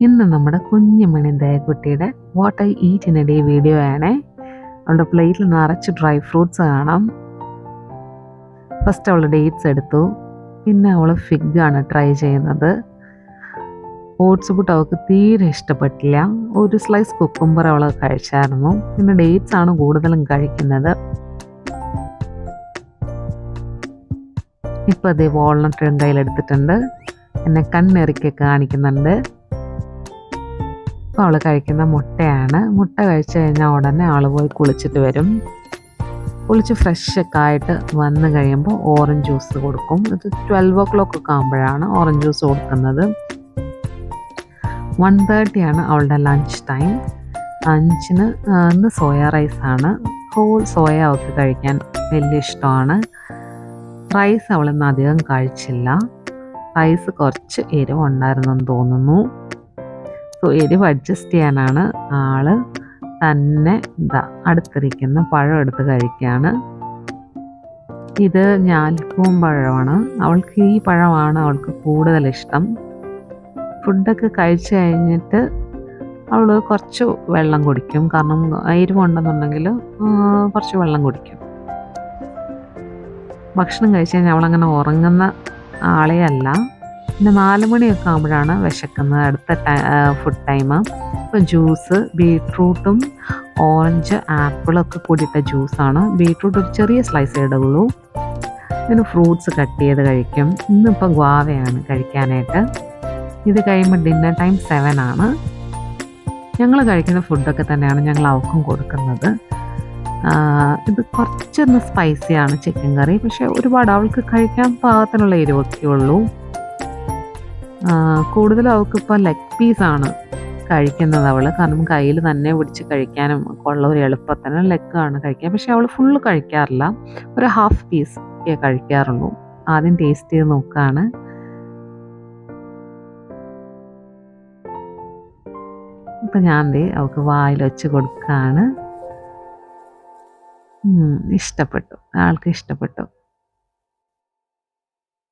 ഇന്ന് നമ്മുടെ കുഞ്ഞുമണി ദയക്കുട്ടിയുടെ what I eat in day video ആണേ. അവളുടെ പ്ലേറ്റിൽ നിറച്ച് ഡ്രൈ ഫ്രൂട്ട്സ് കാണാം. ഫസ്റ്റ് അവൾ ഡേറ്റ്സ് എടുത്തു. പിന്നെ അവൾ ഫിഗാണ് ട്രൈ ചെയ്യുന്നത്. ഓട്സ് പുട്ട് അവൾക്ക് തീരെ ഇഷ്ടപ്പെട്ടില്ല. ഒരു സ്ലൈസ് കുക്കുംബർ അവൾ കഴിച്ചായിരുന്നു. പിന്നെ ഡേറ്റ്സ് ആണ് കൂടുതലും കഴിക്കുന്നത്. ഇപ്പം അതേ വാൾനട്ട് കയ്യിലെടുത്തിട്ടുണ്ട് എന്നെ കണ്ണെറിക്കെ കാണിക്കുന്നുണ്ട്. ഇപ്പോൾ അവൾ കഴിക്കുന്ന മുട്ടയാണ്. മുട്ട കഴിച്ചു കഴിഞ്ഞാൽ ഉടനെ അവൾ പോയി കുളിച്ചിട്ട് വരും. കുളിച്ച് ഫ്രഷ് ഒക്കെ ആയിട്ട് വന്നു കഴിയുമ്പോൾ ഓറഞ്ച് ജ്യൂസ് കൊടുക്കും. ഇത് ട്വൽവ് ഓ ക്ലോക്ക് ഒക്കെ ആകുമ്പോഴാണ് ഓറഞ്ച് ജ്യൂസ് കൊടുക്കുന്നത്. വൺ തേർട്ടിയാണ് അവളുടെ ലഞ്ച് ടൈം ലഞ്ചിന് ഇന്ന് സോയ റൈസാണ് ഹോൾ സോയ അവൾക്ക് കഴിക്കാൻ വലിയ ഇഷ്ടമാണ്. റൈസ് അവളിന്ന് അധികം കഴിച്ചില്ല. റൈസ് കുറച്ച് എരിവുണ്ടായിരുന്നെന്ന് തോന്നുന്നു. എരിവ് അഡ്ജസ്റ്റ് ചെയ്യാനാണ് ആൾ തന്നെ എന്താ അടുത്തിരിക്കുന്ന പഴം എടുത്ത് കഴിക്കുകയാണ് ഇത് ഞാലിപ്പൂവും പഴമാണ്. അവൾക്ക് ഈ പഴമാണ് അവൾക്ക് കൂടുതൽ ഇഷ്ടം ഫുഡൊക്കെ കഴിച്ച് കഴിഞ്ഞിട്ട് അവൾ കുറച്ച് വെള്ളം കുടിക്കും. കാരണം എരിവുണ്ടെന്നുണ്ടെങ്കിൽ കുറച്ച് വെള്ളം കുടിക്കും. ഭക്ഷണം കഴിച്ച് കഴിഞ്ഞാൽ അവളങ്ങനെ ഉറങ്ങുന്ന ആളേ അല്ല പിന്നെ നാല് മണിയൊക്കെ ആകുമ്പോഴാണ് വിശക്കുന്നത്. അടുത്ത ഫുഡ് ടൈം അപ്പോൾ ജ്യൂസ് ബീട്രൂട്ടും ഓറഞ്ച് ആപ്പിളൊക്കെ കൂടിയിട്ട ജ്യൂസാണ് ബീട്രൂട്ട് ഒരു ചെറിയ സ്ലൈസ് ഇടുള്ളൂ പിന്നെ ഫ്രൂട്ട്സ് കട്ട് ചെയ്ത് കഴിക്കും. ഇന്നിപ്പോൾ ഗ്വാവയാണ് കഴിക്കാനായിട്ട്. ഇത് കഴിയുമ്പോൾ ഡിന്നർ ടൈം സെവൻ ആണ്. ഞങ്ങൾ കഴിക്കുന്ന ഫുഡൊക്കെ തന്നെയാണ് ഞങ്ങൾ അവക്കും കൊടുക്കുന്നത്. ഇത് കുറച്ചൊന്ന് സ്പൈസിയാണ് ചിക്കൻ കറി പക്ഷേ ഒരുപാട് അവൾക്ക് കഴിക്കാൻ പാകത്തിനുള്ള എരിവൊക്കെ ഉള്ളൂ. കൂടുതലും അവൾക്കിപ്പോൾ ലെഗ് പീസാണ് കഴിക്കുന്നത് അവൾ കാരണം കയ്യിൽ തന്നെ പിടിച്ച് കഴിക്കാനും ഉള്ള ഒരു എളുപ്പത്തിന് ആണ് കഴിക്കാൻ. പക്ഷെ അവൾ ഫുള്ള് കഴിക്കാറില്ല. ഒരു ഹാഫ് പീസ് ഒക്കെ കഴിക്കാറുള്ളൂ. ആദ്യം ടേസ്റ്റ് ചെയ്ത് നോക്കുകയാണ് ഇപ്പൊ ഞാൻ ദേ അവൾക്ക് വായിൽ വെച്ച് കൊടുക്കുകയാണ് ഇഷ്ടപ്പെട്ടു. ആൾക്ക് ഇഷ്ടപ്പെട്ടു.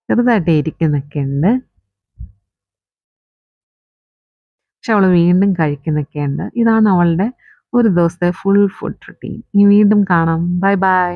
ചെറുതായിട്ട് ഇരിക്കുന്നൊക്കെ ഉണ്ട്. പക്ഷെ അവൾ വീണ്ടും കഴിക്കുന്നൊക്കെ ഉണ്ട് ഇതാണ് അവളുടെ ഒരു ദിവസത്തെ ഫുൾ ഫുഡ് റുട്ടീൻ ഇനി വീണ്ടും കാണാം. Bye bye